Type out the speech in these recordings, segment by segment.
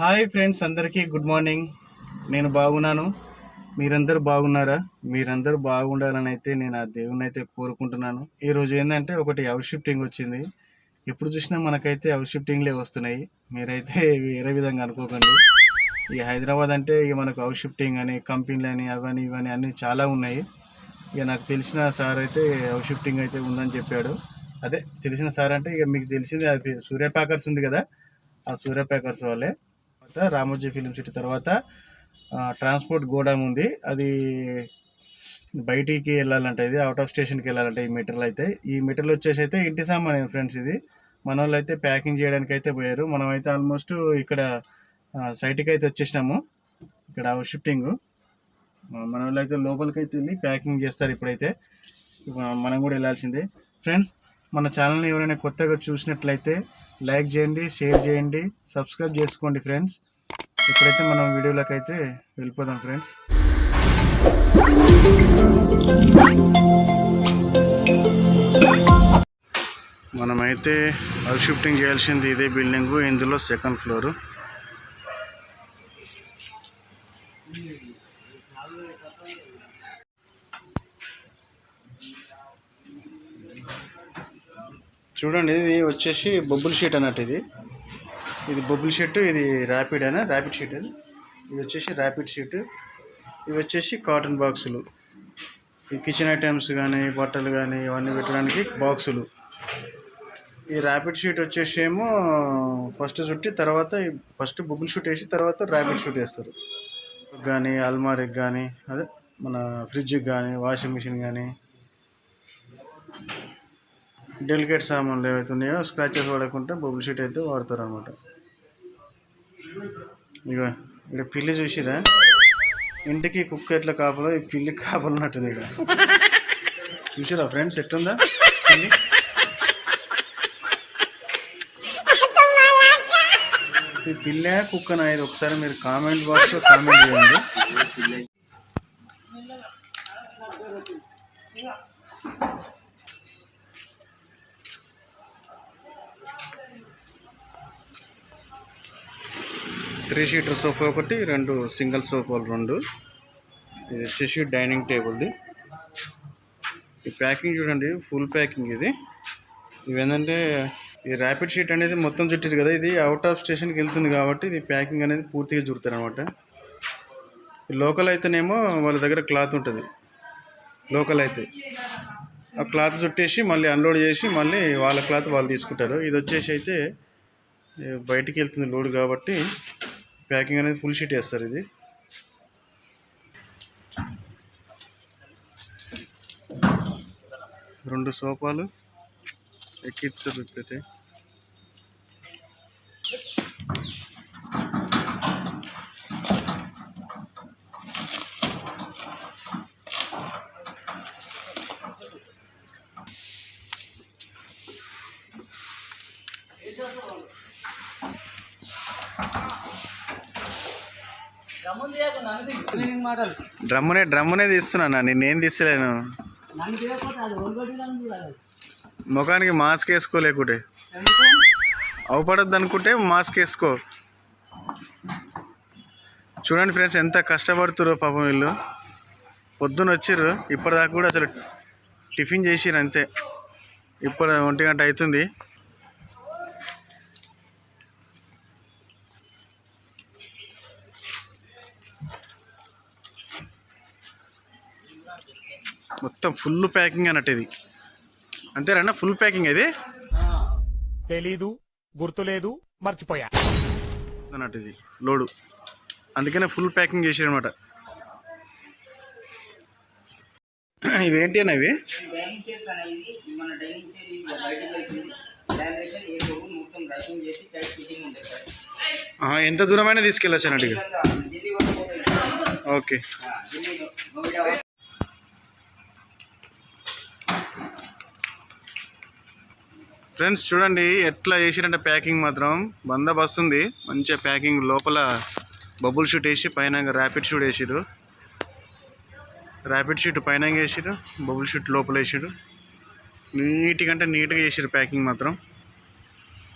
Hi friends అందరికీ good morning. నేను బాగున్నాను. మీరందరూ బాగున్నారా? మీరందరూ బాగుండాలని అయితే నేను ఆ దేవుని అయితే కోరుకుంటున్నాను. ఈరోజు ఏంటంటే ఒకటి హౌస్ షిఫ్టింగ్ వచ్చింది. ఎప్పుడు చూసినా మనకైతే హౌస్ షిఫ్టింగ్లే వస్తున్నాయి. మీరైతే వేరే విధంగా అనుకోకండి. ఈ హైదరాబాద్ అంటే ఇక మనకు హౌస్ షిఫ్టింగ్ అని కంపెనీలు అని అవని ఇవని అన్నీ చాలా ఉన్నాయి. ఇక నాకు తెలిసిన సార్ అయితే హౌస్ షిఫ్టింగ్ అయితే ఉందని చెప్పాడు. అదే తెలిసిన సార్ అంటే ఇక మీకు తెలిసింది అది సూర్య ప్యాకర్స్ ఉంది కదా? ఆ సూర్య ప్యాకర్స్ వాళ్ళే. తర్వాత రామోజీ ఫిలిం సిటీ తర్వాత ట్రాన్స్పోర్ట్ గోడౌన్ ఉంది. అది బయటికి వెళ్ళాలంటే ఇది అవుట్ ఆఫ్ స్టేషన్కి వెళ్ళాలంటే ఈ మెటీరియల్ అయితే. ఈ మెటీరియల్ వచ్చేసి అయితే ఇంటి సామాన్ ఫ్రెండ్స్ ఇది. మన వాళ్ళు అయితే ప్యాకింగ్ చేయడానికి అయితే పోయారు. మనం అయితే ఆల్మోస్ట్ ఇక్కడ సైట్కి అయితే వచ్చేసినాము. ఇక్కడ షిఫ్టింగ్ మన వాళ్ళు అయితే లోపలికి అయితే వెళ్ళి ప్యాకింగ్ చేస్తారు ఇప్పుడైతే. మనం కూడా వెళ్ళాల్సిందే. ఫ్రెండ్స్ మన ఛానల్ని ఎవరైనా కొత్తగా చూసినట్లయితే లైక్ చేయండి షేర్ చేయండి సబ్స్క్రైబ్ చేసుకోండి ఫ్రెండ్స్. ఇప్పుడైతే మనం వీడియోలోకి అయితే వెళ్ళిపోదాం ఫ్రెండ్స్. మనమైతే అవి షిఫ్టింగ్ చేయాల్సింది ఇదే బిల్డింగ్ ఇందులో సెకండ్ ఫ్లోర్ చూడండి ఇది వచ్చేసి బొబ్బుల్ షీట్ అన్నట్టు ఇది. ఇది బొబ్బుల్ షీట్ ఇది ర్యాపిడ్ అయినా ర్యాపిడ్ షీట్ అది ఇది వచ్చేసి ర్యాపిడ్ షీట్. ఇవి వచ్చేసి కాటన్ బాక్సులు. ఈ కిచెన్ ఐటమ్స్ కానీ బట్టలు కానీ ఇవన్నీ పెట్టడానికి బాక్సులు. ఈ ర్యాపిడ్ షీట్ వచ్చేసి ఏమో ఫస్ట్ చుట్టి తర్వాత ఫస్ట్ బొబ్బుల్ షూట్ వేసి తర్వాత ర్యాపిడ్ షూట్ వేస్తారు. కానీ అల్మారీకి కానీ అదే మన ఫ్రిడ్జ్కి కానీ వాషింగ్ మిషన్ కానీ డెలికేట్ సామాన్లు ఏవైతే ఉన్నాయో స్క్రాచెస్ పడకుండా బబుల్ షీట్ అయితే వాడతారు అనమాట ఇక ఇక్కడ పిల్లి చూసిరా? ఇంటికి కుక్క ఎట్లా కాపలో ఈ పిల్లి కాపలన్నట్టుంది ఇక్కడ. చూసిరా ఫ్రెండ్స్ ఎట్టుందా పిల్లి? ఈ పిల్ల కుక్కనా ఇది ఒకసారి మీరు కామెంట్ బాక్స్లో కామెంట్ చేయండి. త్రీ సీటర్ సోఫా ఒకటి రెండు సింగిల్ సోఫాలు రెండు. ఇది వచ్చేసి డైనింగ్ టేబుల్ది. ఈ ప్యాకింగ్ చూడండి ఫుల్ ప్యాకింగ్ ఇది. ఇవి ఏంటంటే ఈ ర్యాపిడ్ షీట్ అనేది మొత్తం చుట్టింది కదా ఇది అవుట్ ఆఫ్ స్టేషన్కి వెళ్తుంది కాబట్టి ఇది ప్యాకింగ్ అనేది పూర్తిగా చుడతారు అనమాట లోకల్ అయితేనేమో వాళ్ళ దగ్గర క్లాత్ ఉంటుంది. లోకల్ అయితే. ఆ క్లాత్ చుట్టేసి మళ్ళీ అన్లోడ్ చేసి మళ్ళీ వాళ్ళ క్లాత్ వాళ్ళు తీసుకుంటారు. ఇది వచ్చేసి అయితే బయటికి వెళ్తుంది లోడ్ కాబట్టి ప్యాకింగ్ అనేది ఫుల్ షీట్ వేస్తారు ఇది. రెండు సోఫాలు ఎక్కిచ్చారు డ్రమ్మునే డ్రమ్మునే తీస్తున్నా నిన్నేం తీస్తలేను. ముఖానికి మాస్క్ వేసుకోలేకుంటే అవపడద్దు అనుకుంటే మాస్క్ వేసుకో. చూడండి ఫ్రెండ్స్ ఎంత కష్టపడుతురో పాపం వీళ్ళు. పొద్దున వచ్చిర్రు ఇప్పటిదాకా కూడా అసలు టిఫిన్ చేసిర్రు అంతే. ఇప్పుడు ఒంటి గంట అవుతుంది. మొత్తం ఫుల్ ప్యాకింగ్ అన్నట్టు ఇది. అంతేనా? ఫుల్ ప్యాకింగ్ ఇది? తెలీదు గుర్తులేదు మర్చిపోయా. అన్నట్టు ఇది లోడు. అందుకనే ఫుల్ ప్యాకింగ్ చేసారనమాట ఇవేంటి అన్న ఇవి? డైనింగ్ చైర్స్ అనేవి మన డైనింగ్ ఫ్రెండ్స్ చూడండి ఎట్లా చేసిరంటే ప్యాకింగ్ మాత్రం. బందోబస్తు ఉంది మంచిగా ప్యాకింగ్ లోపల బబుల్ షూట్ వేసి పైన ర్యాపిడ్ షూట్ వేసిరు ర్యాపిడ్ షూట్ పైన వేసిరు బబుల్ షూట్ లోపల వేసిరు నీట్గా అంటే నీట్గా చేసిరు ప్యాకింగ్ మాత్రం.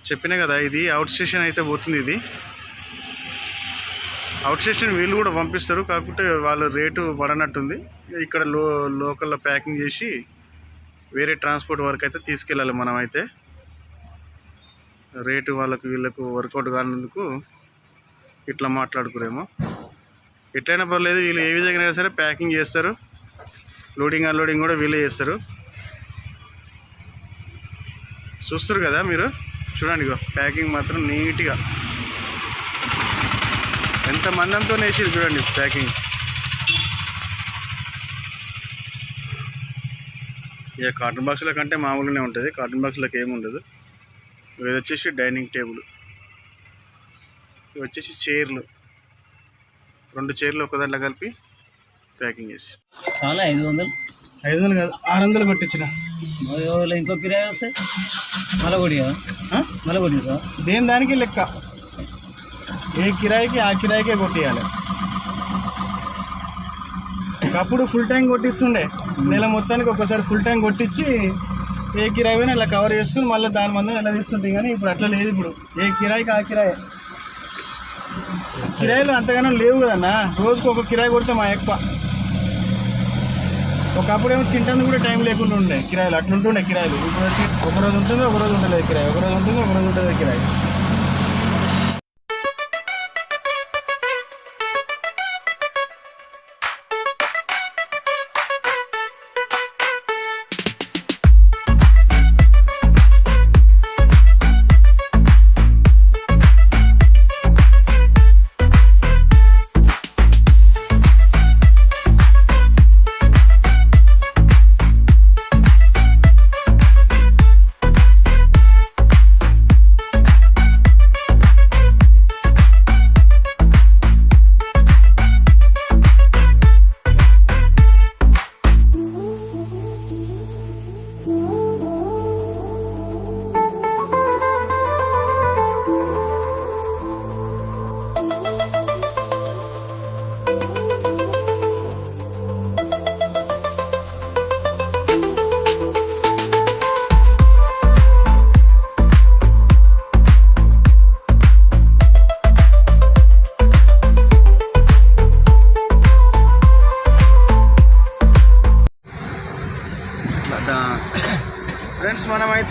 చెప్పినా కదా ఇది అవుట్ స్టేషన్ అయితే పోతుంది ఇది. అవుట్ స్టేషన్ వీళ్ళు కూడా పంపిస్తారు. కాకపోతే వాళ్ళ రేటు పడనట్టుంది. ఇక్కడ లో లోకల్లో ప్యాకింగ్ చేసి వేరే ట్రాన్స్పోర్ట్ వరకు అయితే తీసుకెళ్ళాలి మనం అయితే. రేటు వాళ్ళకు వీళ్ళకు వర్కౌట్ కానందుకు ఇట్లా మాట్లాడుకురేమో. ఎట్లయినా పర్లేదు వీళ్ళు ఏ విధంగా అయినా సరే ప్యాకింగ్ చేస్తారు. లోడింగ్ అన్లోడింగ్ కూడా వీళ్ళే చేస్తారు. చూస్తారు కదా మీరు? చూడండి ప్యాకింగ్ మాత్రం నీట్గా. ఎంత మందంతో వేసి చూడండి ప్యాకింగ్. ఇక కాటన్ బాక్సుల కంటే మామూలుగానే ఉంటుంది. కాటన్ బాక్సులకు ఏమి ఉండదు. ఇది వచ్చేసి డైనింగ్ టేబుల్. ఇవి వచ్చేసి చైర్లు. రెండు చైర్లు ఒక దాంట్లో కలిపి ప్యాకింగ్ చేసి. చాలా ఐదు వందలు. ఐదు వందలు కాదు ఆరు వందలు కొట్టించిన ఇంకో కిరాయి వస్తే? మళ్ళీ కొట్టి సార్. దేని దానికి లెక్క? ఏ కిరాయికి ఆ కిరాయికే కొట్టియాలి. ఒకప్పుడు ఫుల్ ట్యాంక్ కొట్టిస్తుండే. నెల మొత్తానికి ఒకసారి ఫుల్ ట్యాంక్ కొట్టించి ఏ కిరాయి పోయినా ఇలా కవర్ చేసుకుని మళ్ళీ దాని మంది ఎలా తీస్తుంటాయి కానీ ఇప్పుడు అట్లా లేదు ఇప్పుడు. ఏ కిరాయికి ఆ కిరాయి. కిరాయిలు అంతగానో లేవు కదన్నా. రోజుకు ఒక కిరాయి కొడితే మా ఎక్కువ ఒకప్పుడు ఏమో తింటానికి కూడా టైం లేకుండా ఉండే కిరాయిలు. అట్లుంటుండే కిరాయిలు. ఇప్పుడు ఒక రోజు ఉంటుంది ఒక రోజు ఉండలేదు కిరాయి? ఒక రోజు ఉంటుంది ఒక రోజు ఉంటుంది కిరాయి?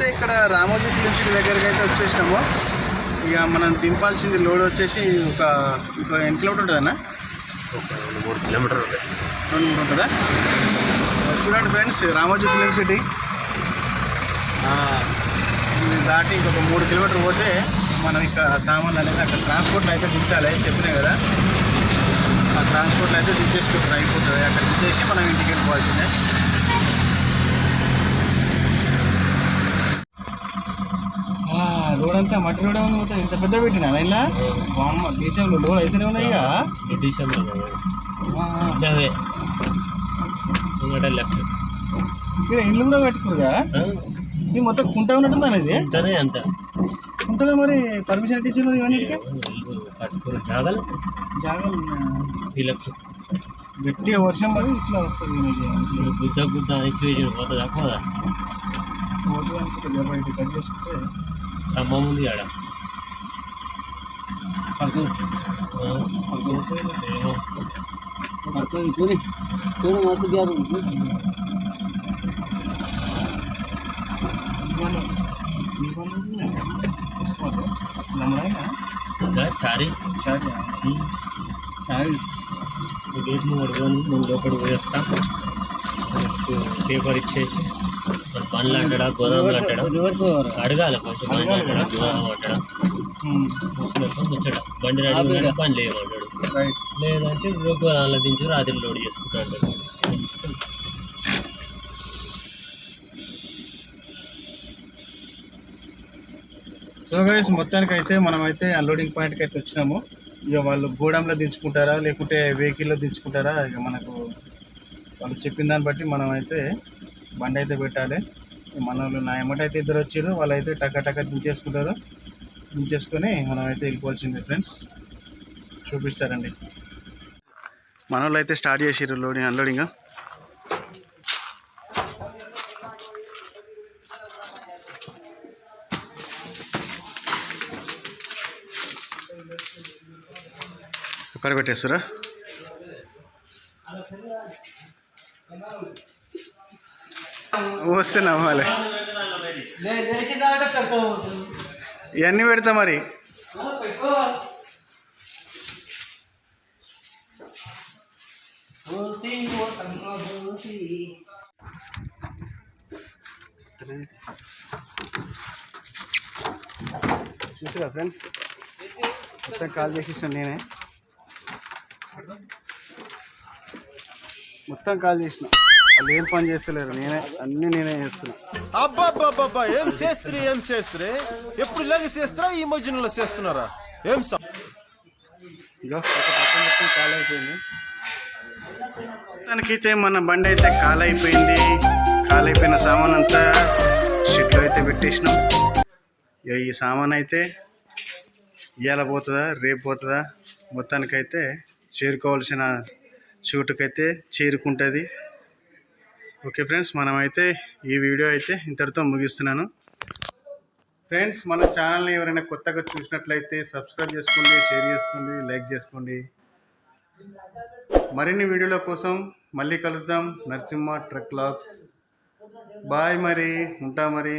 మనమైతే ఇక్కడ రామోజీ ఫిలిం సిటీ దగ్గరికి అయితే వచ్చేసినాము. ఇక మనం దింపాల్సింది లోడ్ వచ్చేసి ఒక ఇంకో ఎన్ని కిలోమీటర్ ఉంటుందన్నా? మూడు కిలోమీటర్ రెండు మూడు ఉంటుందా? చూడండి ఫ్రెండ్స్ రామోజీ ఫిలిం సిటీ దాటి ఇంకొక మూడు కిలోమీటర్ పోతే మనం ఇక్కడ సామాన్లు అనేది అక్కడ ట్రాన్స్పోర్ట్లో అయితే దించాలి చెప్పినాయి కదా. ఆ ట్రాన్స్పోర్ట్లో అయితే దించేసుకుంటారు అయిపోతుంది అక్కడ దించేసి మనం ఇంటికి వెళ్ళిపోవాల్సిందే. రోడ్ అంతా మట్టి రోడ్ ఉంది మొత్తం. ఇంత పెద్ద పెట్టినా? లైన్లా బామ్మ దేశంలో లోడ్ అయితేనే ఉన్నాయి ఇక. ఇక్కడ ఇల్లు కూడా కట్టుకురుగా ఇది మొత్తం కుంట ఉన్నట్టుంది అనేది? అంతనే అంత. కుంటలో మరి పర్మిషన్ ఎట్టి ఇచ్చింది ఇవన్నిటికి జాగలు? జాగాలు? వీళ్ళకు గట్టిగా వర్షం మరి ఇట్లా వస్తుంది ఇది. గుద్ద గుద్ద ఎక్స్పీరియన్స్ పోతుందా? పోదా? పోతుంది అనుకుంటే. కట్ చేసుకుంటే స్తంభం ఉంది ఆడ పోతుంది. ఏమో చూడి చూడు మస్తు గ్యాప్ ఉంది ఇవన్నీ- ఇవన్నీ ఉన్నాయా? ఉస్మాను? నమ్మరాయినా? ఇంకా చారి చాలు. చాయిస్ గేట్ పడుకొని నేను లోపలికి పోయేస్తా పేపర్ ఇచ్చేసి బండ్లు అంటాడా గోదాములు అంటాడా? రివర్స్ అడగాలి కొంచెం బండ్లు అంటాడా గోదాము అంటాడా? చూసినాక ముచ్చట బండి ఉందంటే పని రైట్. లేదంటే గోదాంలో దించి రాత్రి లోడ్ చేసుకుంటా అంటాడు. సో గైస్ మొత్తానికి అయితే మనం అయితే అన్లోడింగ్ పాయింట్కి అయితే వచ్చినాము. ఇక వాళ్ళు గోడంలో దించుకుంటారా లేకుంటే వెహికల్లో దించుకుంటారా ఇక మనకు వాళ్ళు చెప్పిన దాన్ని బట్టి మనం అయితే బండి అయితే పెట్టాలి. మన వాళ్ళు నా ఎమ్మట అయితే ఇద్దరు వచ్చారు వాళ్ళైతే టక్క టక్క దించేసుకుంటారు. దించేసుకొని మనం అయితే వెళ్ళిపోవాల్సిందే ఫ్రెండ్స్. చూపిస్తారండి. మన వాళ్ళు అయితే స్టార్ట్ చేసారు లోడింగ్ అన్లోడింగ్. కుక్కర్ పెట్టేస్తురా వస్తే నవ్వాలి ఇవన్నీ పెడతా మరి. చూసారా ఫ్రెండ్స్? మొత్తం కాల్ చేసేసాను నేనే. మొత్తం కాల్ చేసిన. వాళ్ళు ఏం పని చేస్తలేరు నేనే అన్నీ నేనే చేస్తున్నా. అబ్బాబ్బాబ్బా ఏం చేస్త్రీ ఏం చేస్త్రీ ఎప్పుడు ఇలాగే చేస్తారా ఈ మధ్యలో చేస్తున్నారా? ఏం స- మొత్తం కాల్ అయిపోయింది మొత్తానికైతే మన బండి అయితే కాల్ అయిపోయింది కాల్ అయిపోయిన సామాన్ అంతా షిట్లో అయితే పెట్టేసినాం. ఇక ఈ సామాన్ అయితే ఇవాళ పోతుందా రేపు పోతుందా? మొత్తానికైతే చేరుకోవాల్సిన చోటుకైతే చేరుకుంటుంది. ఓకే ఫ్రెండ్స్ మనమైతే ఈ వీడియో అయితే ఇంతటితో ముగిస్తున్నాను. ఫ్రెండ్స్ మన ఛానల్ని ఎవరైనా కొత్తగా చూసినట్లయితే సబ్స్క్రైబ్ చేసుకోండి షేర్ చేసుకోండి లైక్ చేసుకోండి. మరిన్ని వీడియోల కోసం మళ్ళీ కలుద్దాం. నరసింహ ట్రక్ లాక్స్ బాయ్ మరి ఉంటా మరి.